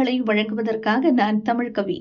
செய்திகளை வழங்குவதற்காக நான் தமிழ்கவி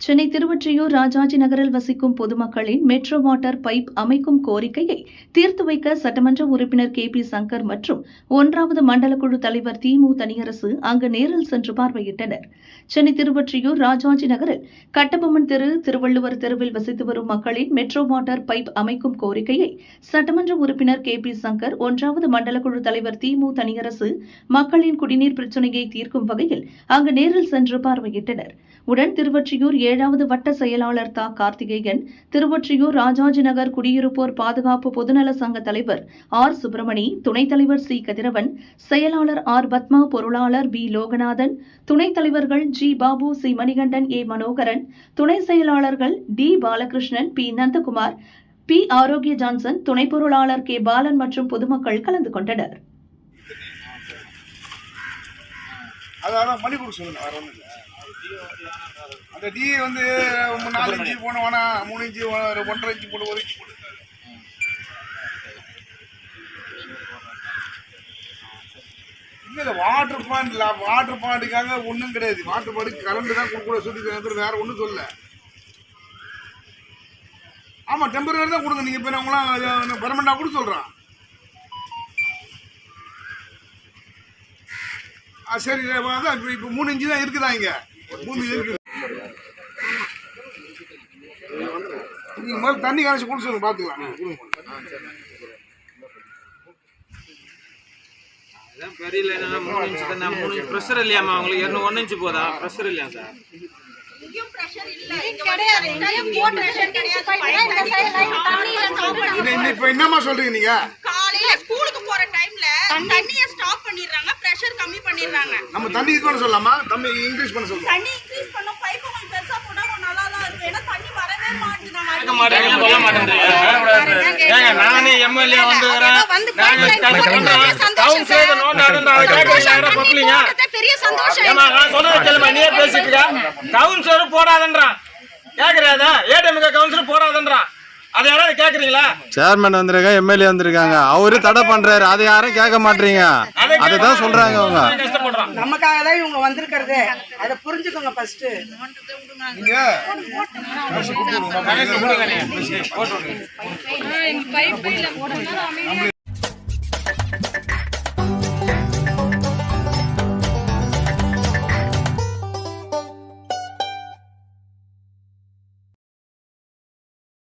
சென்னை திருவொற்றியூர் ராஜாஜி நகரில் வசிக்கும் பொதுமக்களின் மெட்ரோ வாட்டர் பைப் அமைக்கும் கோரிக்கையை தீர்த்து வைக்க சட்டமன்ற உறுப்பினர் கே பி சங்கர் மற்றும் ஒன்றாவது மண்டல குழு தலைவர் திமு தனியரசு அங்கு நேரில் சென்று பார்வையிட்டனர். சென்னை திருவொற்றியூர் ராஜாஜி நகரில் கட்டபொம்மன் தெரு திருவள்ளுவர் தெருவில் வசித்து வரும் மக்களின் மெட்ரோ வாட்டர் பைப் அமைக்கும் கோரிக்கையை சட்டமன்ற உறுப்பினர் கே பி சங்கர் ஒன்றாவது மண்டல குழு தலைவர் திமு தனியரசு மக்களின் குடிநீர் பிரச்சினையை தீர்க்கும் வகையில் அங்கு நேரில் சென்று பார்வையிட்டனர். உடன் திருவொற்றியூர் ஏழாவது வட்ட செயலாளர் தா. கார்த்திகேயன் திருவொற்றியூர் ராஜாஜி நகர் குடியிருப்போர் பாதுகாப்பு பொதுநல சங்க தலைவர் ஆர். சுப்பிரமணி துணைத் தலைவர் சி. கதிரவன் செயலாளர் ஆர். பத்மா பொருளாளர் பி. லோகநாதன் துணைத் தலைவர்கள் G. Babu C. Manikandan A. Manoharan துணை செயலாளர்கள் D. Balakrishnan P. Nandakumar P. Arokia Johnson துணை பொருளாளர் கே. பாலன் மற்றும் பொதுமக்கள் கலந்து கொண்டனர். அந்த டீ வந்து நாலு இன்ச்சு போன வேணாம் மூணு இன்ச்சு ஒன்றரை இன்ச்சு போடு ஒரு போடு இல்லை வாட்டர் பாயிண்ட் இல்லை வாட்டர் பாயிண்ட்டுக்காக ஒன்றும் கிடையாது. வாட்டர் பாயிண்ட் கரண்ட் தான் கொடுக்க சொல்லி வேற ஒன்றும் சொல்ல. ஆமாம் டெம்பரரி தான் கொடுங்க. நீங்கள் இப்போ அவங்களாம் பெர்மனண்டாக கூட சொல்கிறான் ஆ சரி இப்போ இப்போ மூணு இன்ச்சு தான் இருக்குதா இங்கே? நீங்கள் முதல்ல தண்ணி கரைச்சி கொடுத்து சொல்லுங்க பார்த்துக்கலாம் நீங்கள் கொடுங்க அதான் பெரிய லைனா மூணு இன்ச்சு தானே மூணு இன்ச்சு ப்ரெஷர் இல்லையாம்மா அவங்களுக்கு இரநூறு ஒன்று இன்ச்சு போதா ப்ரெஷர் இல்லையா? சார் கிடையாது எங்கேயும் போட்டு தண்ணிய ஸ்டாப் பண்ணிடுறாங்க பிரஷர் கம்மி பண்ணிடுறாங்க. நம்ம தண்ணி இது பண்ண சொல்லலாமா? தண்ணி இன்க்ரீஸ் பண்ண சொல்லலாம் தண்ணி இன்க்ரீஸ் பண்ணோம் பைப் கொஞ்சம் பெருசா போட்டா கொஞ்சம் நல்லா தான் இருக்கு ஏன்னா தண்ணி வரவே மாட்டேங்குது மாட்டேங்க சொல்ல மாட்டேன்றீங்க ஏங்க நானே எம்எல்ஏ டவுன் சைடு நோண்டாடுன்ற கேட்கறீங்க பப்ளிங்க பெரிய சந்தோஷம் ஏமா நான் சொல்றது கேளுமா? நீயே பேசிட்டு இருக்க. கவுன்சிலர் போடாதன்றான். கேக்குறியாதா ஏடிஎம்கே கவுன்சிலர் போடாதன்றான். அதை யாராவது கேக்குறீங்களா? சேர்மன் வந்திருக்காங்க எம்எல்ஏ வந்திருக்காங்க. அவரு தடை பண்றாரு. அதை யாரும் கேட்க மாட்டீங்க. அதை தான் சொல்றாங்க அவங்க. கஷ்டப்படுறான். நமக்காக தான் இவங்க வந்திருக்கிறது. அதை புரிஞ்சுக்கோங்க ஃபர்ஸ்ட் போட்டு